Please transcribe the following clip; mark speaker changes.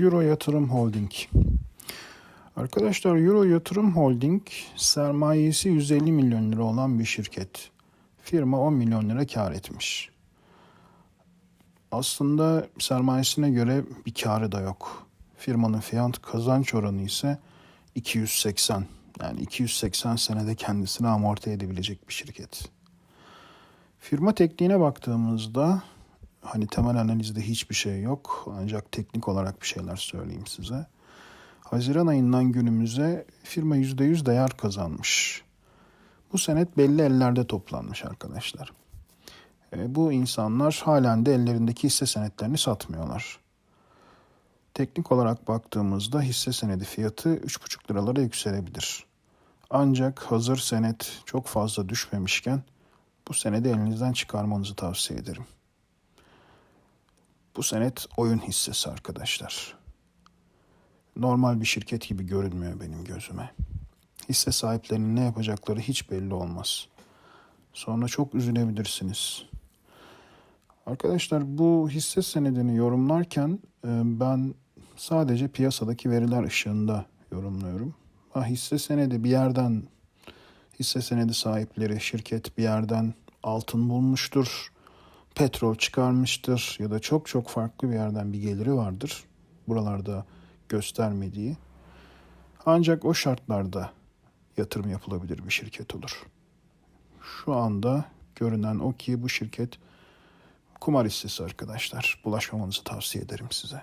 Speaker 1: Euro Yatırım Holding. Arkadaşlar Euro Yatırım Holding sermayesi 150 milyon lira olan bir şirket. Firma 10 milyon lira kar etmiş. Aslında sermayesine göre bir karı da yok. Firmanın fiyat kazanç oranı ise 280. Yani 280 senede kendisini amorti edebilecek bir şirket. Firma tekniğine baktığımızda hani temel analizde hiçbir şey yok. Ancak teknik olarak bir şeyler söyleyeyim size. Haziran ayından günümüze firma %100 değer kazanmış. Bu senet belli ellerde toplanmış arkadaşlar. E, bu insanlar halen de ellerindeki hisse senetlerini satmıyorlar. Teknik olarak baktığımızda hisse senedi fiyatı 3,5 liralara yükselebilir. Ancak hazır senet çok fazla düşmemişken bu senedi elinizden çıkarmanızı tavsiye ederim. Bu senet oyun hissesi arkadaşlar. Normal bir şirket gibi görünmüyor benim gözüme. Hisse sahiplerinin ne yapacakları hiç belli olmaz. Sonra çok üzülebilirsiniz. Arkadaşlar bu hisse senedini yorumlarken e, ben sadece piyasadaki veriler ışığında yorumluyorum. Ha, hisse senedi bir yerden hisse senedi sahipleri şirket bir yerden altın bulmuştur, petrol çıkarmıştır ya da çok çok farklı bir yerden bir geliri vardır. Buralarda göstermediği. Ancak o şartlarda yatırım yapılabilir bir şirket olur. Şu anda görünen o ki bu şirket kumar hissesi arkadaşlar. Bulaşmamanızı tavsiye ederim size.